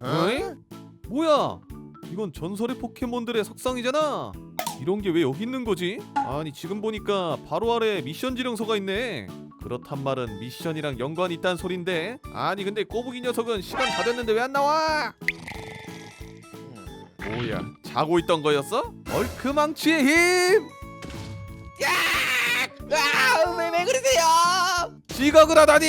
어이? 뭐야? 이건 전설의 포켓몬들의 석상이잖아. 이런 게 왜 여기 있는 거지? 아니 지금 보니까 바로 아래 미션 지령서가 있네. 그렇단 말은 미션이랑 연관이 있다는 소린데. 아니 근데 꼬부기 녀석은 시간 다 됐는데 왜 안 나와? 뭐야? 자고 있던 거였어? 얼크망치의 힘! 아, 왜, 왜 그러세요? 지각을 하다니!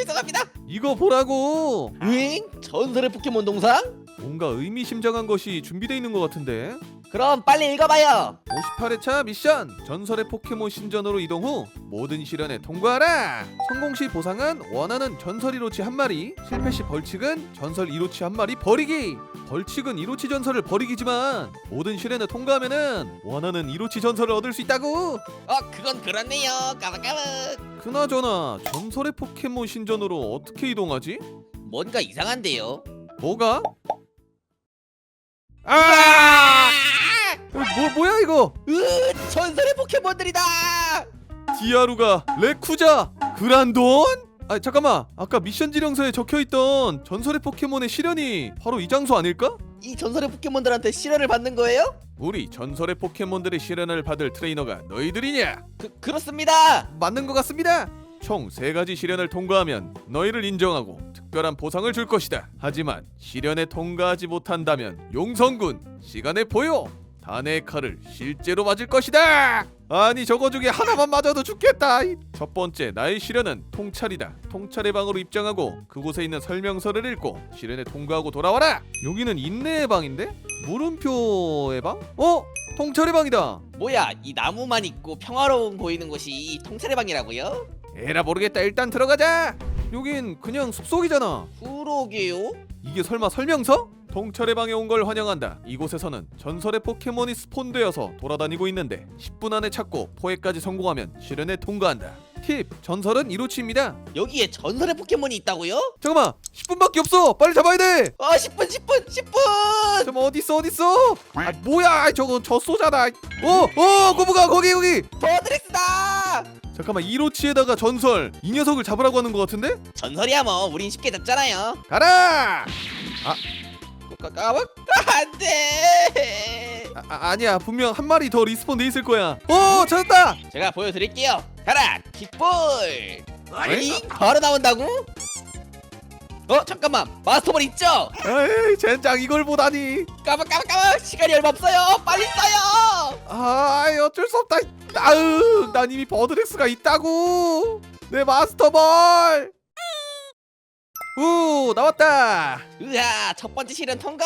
죄- 죄송합니다. 이거 보라고. 응? 전설의 포켓몬 동상? 뭔가 의미심장한 것이 준비되어 있는 것 같은데. 그럼 빨리 읽어봐요. 58회차 미션 전설의 포켓몬 신전으로 이동 후 모든 시련에 통과하라 성공 시 보상은 원하는 전설 이로치 한 마리 실패 시 벌칙은 전설 이로치 한 마리 버리기 벌칙은 이로치 전설을 버리기지만 모든 시련에 통과하면은 원하는 이로치 전설을 얻을 수 있다고 어, 그건 그렇네요. 까불까불. 그나저나 전설의 포켓몬 신전으로 어떻게 이동하지? 뭔가 이상한데요. 뭐가? 아! 뭐, 뭐야 이거 으, 전설의 포켓몬들이다. 디아루가 레쿠자 그란돈? 아 잠깐만 아까 미션 지령서에 적혀있던 전설의 포켓몬의 실현이 바로 이 장소 아닐까? 이 전설의 포켓몬들한테 실현을 받는 거예요? 우리 전설의 포켓몬들의 실현을 받을 트레이너가 너희들이냐? 그 그렇습니다. 맞는 것 같습니다 총 세 가지 실현을 통과하면 너희를 인정하고 특별한 보상을 줄 것이다 하지만 실현에 통과하지 못한다면 용성군 시간의 보 여 단의 칼을 실제로 맞을 것이다 아니 저거 중에 하나만 맞아도 죽겠다 이. 첫 번째 나의 실현은 통찰이다 통찰의 방으로 입장하고 그곳에 있는 설명서를 읽고 실현에 통과하고 돌아와라 여기는 인내의 방인데? 물음표의 방? 어? 통찰의 방이다 뭐야, 이 나무만 있고 평화로운 보이는 곳이 이 통찰의 방이라고요? 에라 모르겠다 일단 들어가자 여긴 그냥 숲속이잖아 그러게요. 이게 설마 설명서? 통찰의 방에 온 걸 환영한다. 이곳에서는 전설의 포켓몬이 스폰되어서 돌아다니고 있는데 10분 안에 찾고 포획까지 성공하면 실현에 통과한다. 팁 전설은 이로치입니다. 여기에 전설의 포켓몬이 있다고요? 잠깐만 10분밖에 없어. 빨리 잡아야 돼. 아, 10분, 10분, 10분. 잠깐만 어딨어 어딨어? 아 뭐야 저거 저 쏘잖아. 어어 고부가 거기 거기. 버드렉스다. 잠깐만 이로치에다가 전설 이 녀석을 잡으라고 하는 것 같은데? 전설이야 뭐. 우린 쉽게 잡잖아요. 가라 까까까 안돼. 아, 아, 아니야 분명 한 마리 더 리스폰 돼 있을 거야 어 찾았다 제가 보여드릴게요. 가라 킥볼. 아니? 바로 나온다고? 어 잠깐만 마스터볼 있죠? 에이 젠장 이걸 보다니 까박까박까박 시간이 얼마 없어요. 빨리 써요. 아 어쩔 수 없다 아으 난 이미 버드렉스가 있다고 내 마스터볼 우 나왔다 으아 첫 번째 실현 통과.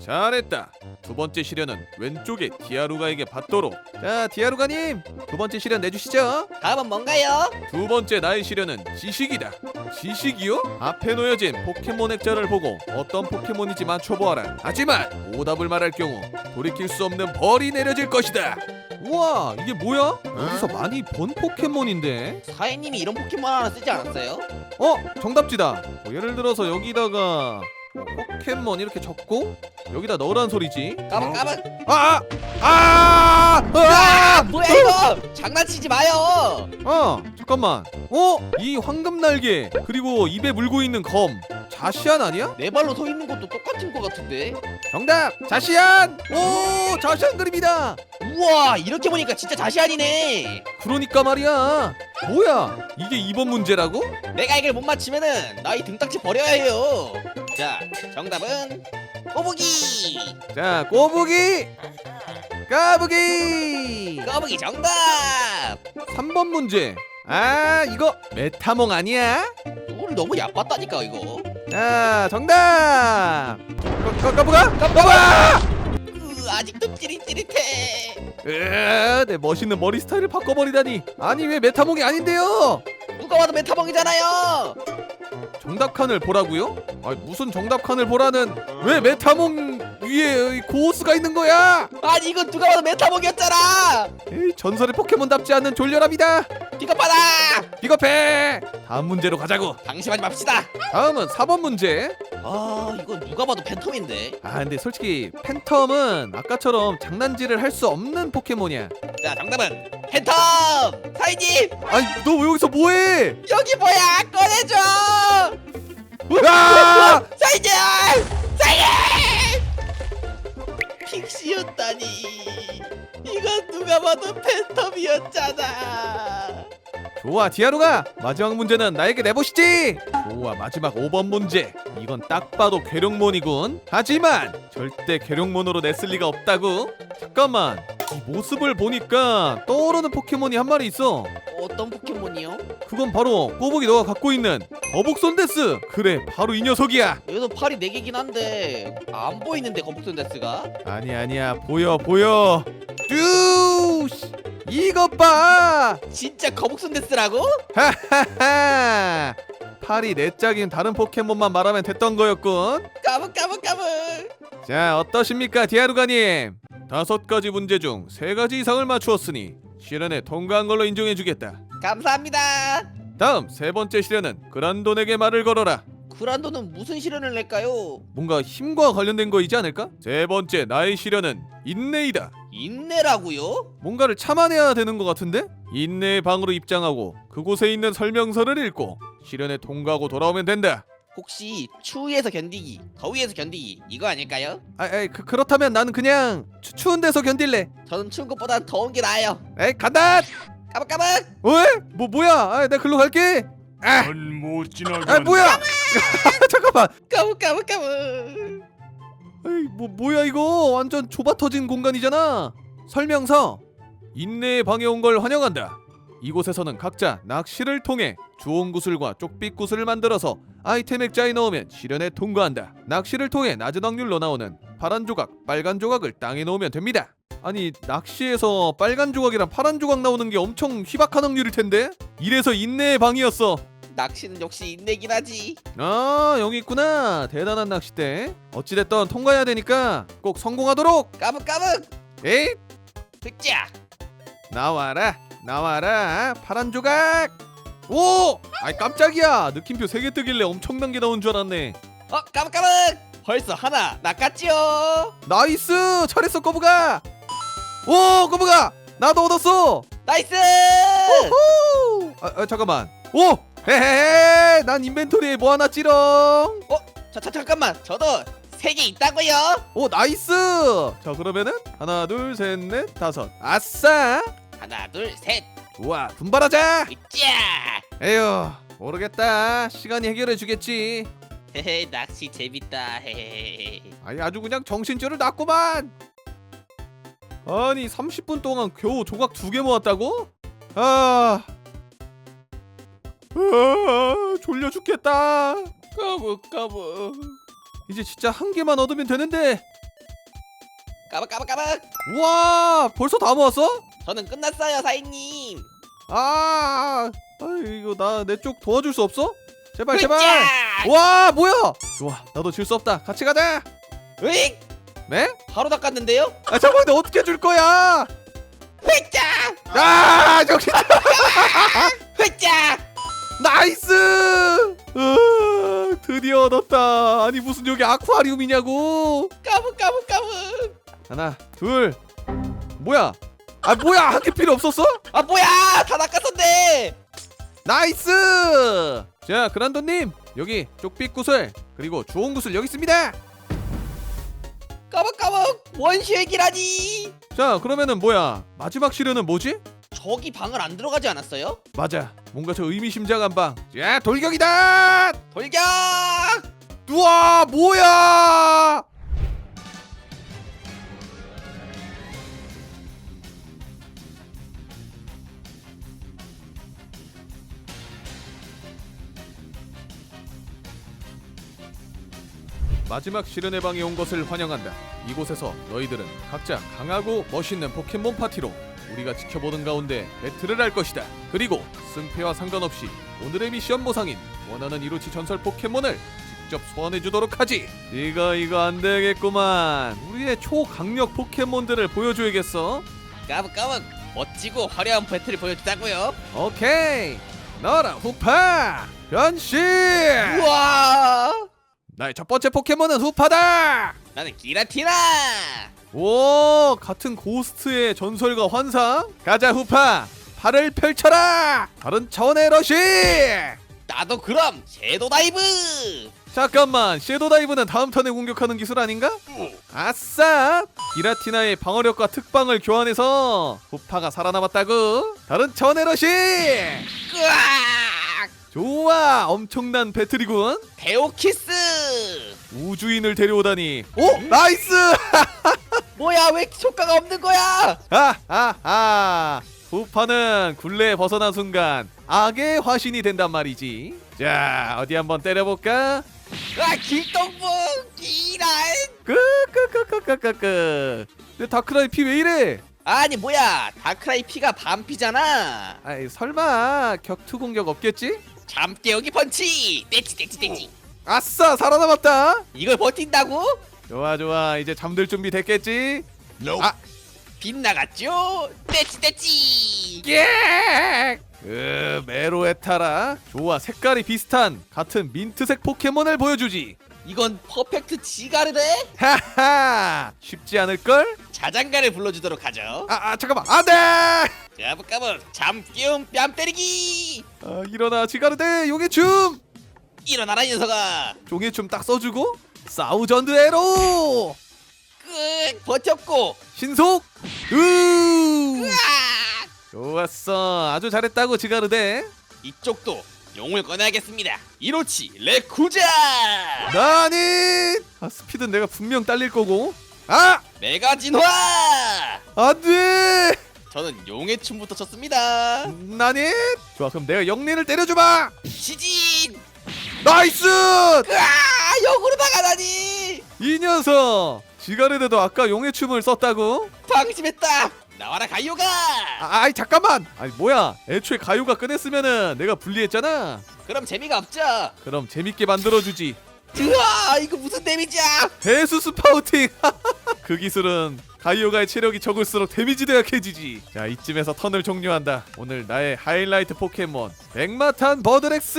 잘했다 두 번째 시련은 왼쪽에 디아루가에게 받도록 자 디아루가님 두 번째 시련 내주시죠 다음은 뭔가요? 두 번째 나의 시련은 지식이다. 지식이요? 앞에 놓여진 포켓몬 액자를 보고 어떤 포켓몬인지 맞춰보아라. 하지만 오답을 말할 경우 돌이킬 수 없는 벌이 내려질 것이다. 우와 이게 뭐야? 어디서 많이 본 포켓몬인데? 사인님이 이런 포켓몬 하나 쓰지 않았어요? 어 정답지다. 뭐 예를 들어서 여기다가 뭐 포켓몬 이렇게 적고 여기다 넣으란 소리지. 까박까박. 아! 아! 아! 아 뭐야 이거? 장난치지 마요. 아 잠깐만 어? 이 황금 날개 그리고 입에 물고 있는 검 자시안 아니야? 내 발로 서 있는 것도 똑같은 것 같은데. 정답 자시안 오 자시안 그림이다 우와 이렇게 보니까 진짜 자시안이네. 그러니까 말이야 뭐야 이게 이번 문제라고? 내가 이걸 못 맞히면은 나이 등딱지 버려야 해요. 자, 정답은 꼬부기. 자 꼬부기 까부기 꼬부기 정답. 3번 문제 아 이거 메타몽 아니야? 오늘 너무 얕봤다니까 이거. 자 정답 까- 까- 까부가? 까부가 으, 아직도 찌릿찌릿해. 으, 내 멋있는 머리 스타일을 바꿔버리다니 아니 왜 메타몽이 아닌데요? 누가 봐도 메타몽이잖아요. 정답 칸을 보라고요? 아니 무슨 정답 칸을 보라는 왜 메타몽 위에 이 고호스가 있는 거야? 아니 이건 누가 봐도 메타몽이었잖아. 에이, 전설의 포켓몬답지 않는 졸렬함이다. 비겁하다. 비겁해. 다음 문제로 가자고. 방심하지 맙시다. 다음은 4번 문제. 아 이건 누가 봐도 팬텀인데. 아 근데 솔직히 팬텀은 아까처럼 장난질을 할 수 없는 포켓몬이야. 자 정답은 팬텀. 사이님 아니 너 왜 여기서 뭐해? 여기 뭐야 꺼내줘. 아! 살려! 살려! 픽시였다니. 이건 누가 봐도 팬텀이었잖아. 좋아 디아루가 마지막 문제는 나에게 내보시지 좋아 마지막 5번 문제 이건 딱 봐도 괴룡몬이군 하지만 절대 괴룡몬으로 냈을 리가 없다고 잠깐만 이 모습을 보니까 떠오르는 포켓몬이 한 마리 있어. 어떤 포켓몬이요? 그건 바로 꼬북이 너가 갖고 있는 거북손데스. 그래 바로 이 녀석이야. 여기서 팔이 4개긴 한데 안 보이는데 거북선 데스가? 아니 아니야. 보여 보여. 쭈 이것 봐. 진짜 거북선 데스라고? 하하하. 팔이 네 짝인 다른 포켓몬만 말하면 됐던 거였군. 까불 까불 까불. 자 어떠십니까 디아루가님 다섯 가지 문제 중 세 가지 이상을 맞추었으니 시련에 통과한 걸로 인정해주겠다 감사합니다. 다음 세 번째 시련은 그란돈에게 말을 걸어라 그란도는 무슨 시련을 낼까요? 뭔가 힘과 관련된 거이지 않을까? 세 번째 나의 시련은 인내이다 인내라고요? 뭔가를 참아내야 되는 것 같은데? 인내의 방으로 입장하고 그곳에 있는 설명서를 읽고 시련에 통과하고 돌아오면 된다 혹시 추위에서 견디기, 더위에서 견디기 이거 아닐까요? 아, 아 그, 그렇다면 나는 그냥 추, 추운 데서 견딜래 저는 추운 것보단 더운 게 나아요. 에이 간다 까불 까불. 왜? 뭐 뭐야 아, 내가 글로 갈게 아, 넌못 지나가. 아 뭐야 잠깐만 까불 까불 까불. 에이 뭐 뭐야 이거 완전 좁아 터진 공간이잖아 설명서 인내의 방에 온 걸 환영한다 이곳에서는 각자 낚시를 통해 주온 구슬과 쪽빛 구슬을 만들어서 아이템 액자에 넣으면 시련에 통과한다. 낚시를 통해 낮은 확률로 나오는 파란 조각 빨간 조각을 땅에 넣으면 됩니다. 아니 낚시에서 빨간 조각이랑 파란 조각 나오는 게 엄청 희박한 확률일 텐데? 이래서 인내의 방이었어. 낚시는 역시 인내긴 하지. 아 여기 있구나. 대단한 낚싯대. 어찌됐든 통과해야 되니까 꼭 성공하도록. 까불 까불. 에이 득자. 나와라 나와라 파란 조각. 오! 아이 깜짝이야. 느낌표 3개 뜨길래 엄청난 게 나온 줄 알았네. 어 까불. 벌써 하나 낚았지요. 나이스! 잘했어 거북아. 오 거북아! 나도 얻었어. 나이스. 후! 아, 아 잠깐만. 오! 헤헤헤! 난 인벤토리에 뭐 하나 찌렁. 자, 자 잠깐만. 저도 세 개 있다고요. 오 나이스! 자 그러면은 하나 둘 셋 넷 다섯. 아싸 하나 둘 셋. 우와 분발하자 득자. 에휴 모르겠다 시간이 해결해 주겠지 헤헤 낚시 재밌다. 헤헤. 아니 아주 그냥 정신줄을 놨구만 아니 30분 동안 겨우 조각 두 개 모았다고? 아... 아 졸려 죽겠다 까불 까불. 이제 진짜 한 개만 얻으면 되는데 까불 까불 까불. 우와 벌써 다 모았어? 저는 끝났어요 사인님. 아, 아 이거 나 내 쪽 도와줄 수 없어? 제발 제발 흑자. 와 뭐야 좋아 나도 질 수 없다 같이 가자 으익. 네? 바로 낚았는데요? 아 잠깐만 근데 어떻게 줄 거야 흑자. 아 저기 흑자. 나이스 으, 드디어 얻었다 아니 무슨 여기 아쿠아리움이냐고 까불 까불 까불. 하나 둘 뭐야 아 뭐야 한 개 필요 없었어? 아 뭐야 다 낚았었네. 나이스 자 그란도님 여기 쪽빛 구슬 그리고 주홍 구슬 여기 있습니다 까불 원시획이라니. 자 그러면은 뭐야 마지막 시련은 뭐지? 저기 방을 안 들어가지 않았어요? 맞아 뭔가 저 의미심장한 방자 돌격이다 돌격! 우와 뭐야 마지막 시련의 방에 온 것을 환영한다. 이곳에서 너희들은 각자 강하고 멋있는 포켓몬 파티로 우리가 지켜보는 가운데 배틀을 할 것이다. 그리고 승패와 상관없이 오늘의 미션 보상인 원하는 이로치 전설 포켓몬을 직접 소환해 주도록 하지. 이거 이거 안 되겠구만. 우리의 초강력 포켓몬들을 보여줘야겠어. 까불 까불 멋지고 화려한 배틀을 보여주자고요. 오케이. 너라 후파 변신. 우와! 나의 첫 번째 포켓몬은 후파다. 나는 기라티나! 오 같은 고스트의 전설과 환상 가자 후파 팔을 펼쳐라 다른 차원의 러시 나도 그럼 섀도 다이브! 잠깐만 섀도우 다이브는 다음 턴에 공격하는 기술 아닌가? 아싸! 기라티나의 방어력과 특방을 교환해서 부파가 살아남았다고 다른 차원의 러시! 으악! 좋아 엄청난 배틀이군 데오키스 우주인을 데려오다니. 오 나이스! 뭐야 왜 효과가 없는 거야? 하하하 부파는 굴레에 벗어난 순간 악의 화신이 된단 말이지. 자 어디 한번 때려볼까? 아 길동부 기란 끄끄끄끄끄끄. 근데 다크라이 피 왜 이래? 아니 뭐야. 다크라이 피가 반피잖아. 아이 설마 격투 공격 없겠지? 잠깨우기 펀치! 떼치 떼치 떼치 아싸 살아남았다 이걸 버틴다고? 좋아 좋아 이제 잠들 준비 됐겠지 아 빗나갔죠? 떼치 떼치 예! 으, 메로에타라. 좋아, 색깔이 비슷한 같은 민트색 포켓몬을 보여주지. 이건 퍼펙트 지가르네? 하하, 쉽지 않을걸? 자장가를 불러주도록 하죠 아, 아 잠깐만, 안돼! 까불까불 잠깨움 뺨 때리기 아, 일어나, 지가르데 용의 춤. 일어나라 이 녀석아 종의 춤딱 써주고 사우전드 에로 끄 버텼고 신속. 으, 으악! 좋았어, 아주 잘했다고 지가르데. 이쪽도 용을 꺼내야겠습니다 이로치 레쿠자 나니? 아, 스피드는 내가 분명 딸릴 거고. 아, 메가 진화 안돼. 저는 용의 춤부터 췄습니다 나니? 좋아, 그럼 내가 영린을 때려주마. 시진 나이스! 으아 역으로 나가다니 이 녀석! 지가르데도 아까 용의 춤을 썼다고? 방심했다 나와라 가이오가 아, 아이 잠깐만! 아니 뭐야 애초에 가요가 꺼냈으면은 내가 불리했잖아 그럼 재미가 없죠 그럼 재밌게 만들어주지 으아 이거 무슨 데미지야 대수 스 파우팅! 그 기술은 가이오가의 체력이 적을수록 데미지도 약해지지 자 이쯤에서 턴을 종료한다 오늘 나의 하이라이트 포켓몬 백마탄 버드렉스!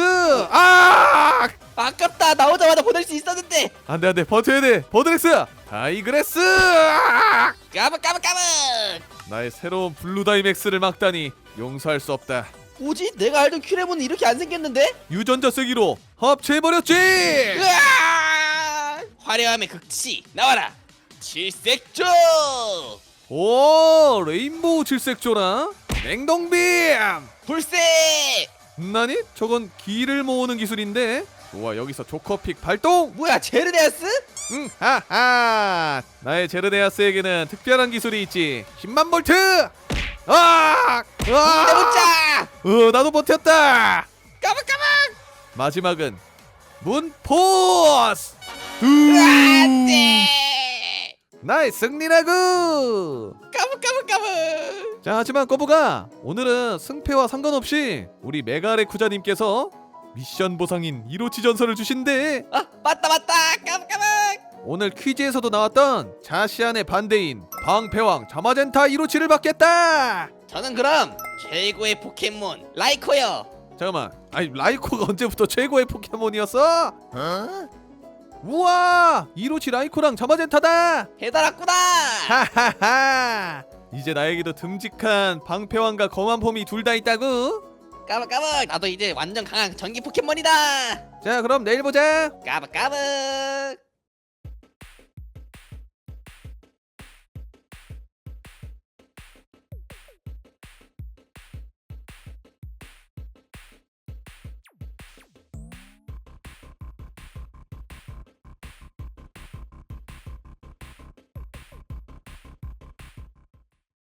아! 아깝다 나오자마자 보낼 수 있었는데 안돼 안돼 버텨야 돼 버드렉스! 다이그레스! 아! 까불 까불 까불 나의 새로운 블루 다이맥스를 막다니 용서할 수 없다. 뭐지 내가 알던 큐레몬은 이렇게 안 생겼는데 유전자 쓰기로 합체해버렸지! 으아 화려함의 극치 나와라 칠색조 오 레인보우 질색조라 냉동빔! 불새 나니? 저건 기를 모으는 기술인데 좋아 여기서 조커픽 발동! 뭐야 제르데아스 응 하하 나의 제르데아스에게는 특별한 기술이 있지 10만 볼트! 아! 아! 어 나도 버텼다! 까불 마지막은 문포스! 안돼 나의 승리라고! 까불 까불 까불. 자 하지만 꼬부가 오늘은 승패와 상관없이 우리 메가레쿠자님께서 미션 보상인 이로치 전설을 주신대. 아 맞다 맞다. 까불 까불. 오늘 퀴즈에서도 나왔던 자시안의 반대인 방패왕 자마젠타 이로치를 받겠다! 저는 그럼 최고의 포켓몬 라이코요. 잠깐만 아니 라이코가 언제부터 최고의 포켓몬이었어? 우와! 이로치 라이코랑 자마젠타다! 해달았구나! 하하하! 이제 나에게도 듬직한 방패왕과 검한 폼이 둘 다 있다고? 까불 까불! 나도 이제 완전 강한 전기 포켓몬이다! 자 그럼 내일 보자! 까불 까불